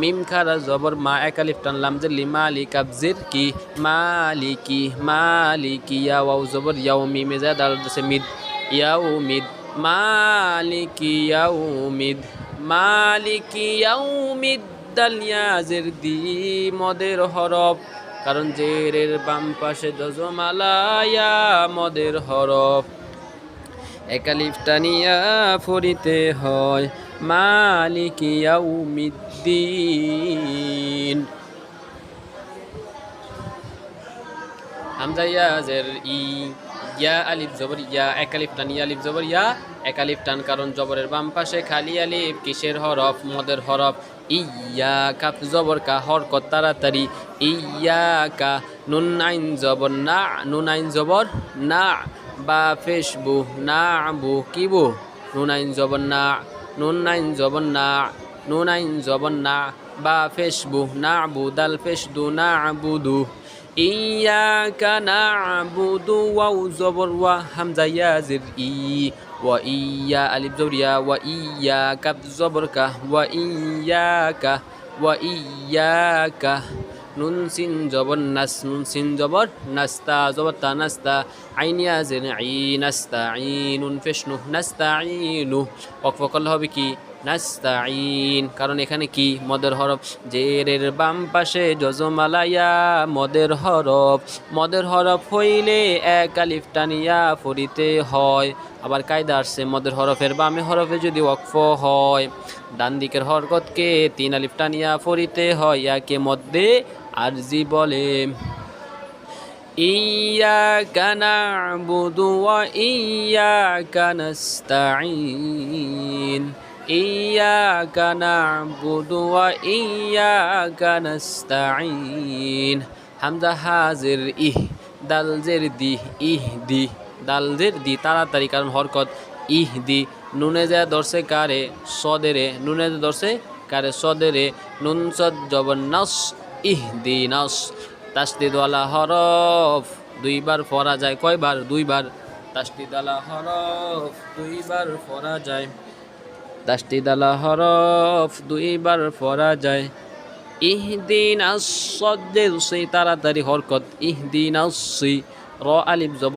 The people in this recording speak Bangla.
মিম খারা জবর মা একালিফ টানলাম যে লিমালি কাবজির কি? মালিকি মালিকি ইয়াও জবর, ইয়াও মিমে যা দাল দছে মিদ। ইয়াও মিদ। মালিকি ইয়াও মিদ। মালিকি ইয়াও মিদ। দাল ইয়াজের দি মদের হরফ। কারণ জেরের বাম পাশে দজমালা ইয়া মদের হরফ। একালিফ টানিয়া ফরিতে হয় মালিকিয়া উমিদ্দিন হামজা ইয়া ই, ইয়া আলিফ জবর, ইয়া একালিফ টান ইয়া আলিফ জবর, ইয়া একালিফ টান কারণ জবরের বাম পাশে খালি আলিফ, কিসের হরফ? মদের হরফ। ইয়া কাপ জবর কা হরকত তাড়াতাড়ি। ইয়া কা নুন আইন জবর, না, নুন আইন জবর, না। বা ফেসবু না বু কি বু নুন আইন জবর না নুন আইন জবর না নুন আইন জবর না, বা ফেসবু না বু দাল ফেসদু না বুদু ইয়াকা না'বুদু ওয়াও জবর ওয়া হামজা ইয়াজির ই, ওয়া ইয়া আলিফ জবর ইয়া, ওয়া ইয়াকা জবর কা নুন সিন জবর নাস নুন সিন জবর নাস্তা, জবর তা নাস্তা, আইনিয়া জেন আই, নাস্তা আই নুন ফেশনু, নাস্তা আই নু অকফকল হবে কি? নাস্তাইন কারণ এখানে কি মদের হরফ জেরের বাম পাশে যজমালাইয়া মদের হরফ মদের হরফ হইলে এক আলিফ টানিয়া ফরিতে হয় আবার কায়দা আসছে মদের হরফের বামে হরফে যদি ওয়াকফ হয় ডান দিকের হরকতকে তিন আলিফ টানিয়া ফরিতে হয় ইয়াকে মধ্যে আরজি বলে إياك نعبد وإياك نستعين إياك نعبد وإياك نستعين হামজা হাজির ইহ দাল জের দি ইহ দি দাল জের দি তাড়াতাড়ি কারণ হরকত ইহ দি নুনে যা দর্শে কারে সদেরে নুনে যা দর্শে কারে সদেরে নুন সদ জবর নস ইহ দি নস তাসদিদওয়ালা হরফ দুইবার পড়া যায় কয়বার দুইবার তাসদিদওয়ালা হরফ দুইবার পড়া যায় তাসদিদওয়ালা হরফ দুইবার পড়া যায়। ইহদিন আসে তাড়াতাড়ি হরকত। ইহদিন আসি র আলিফ জব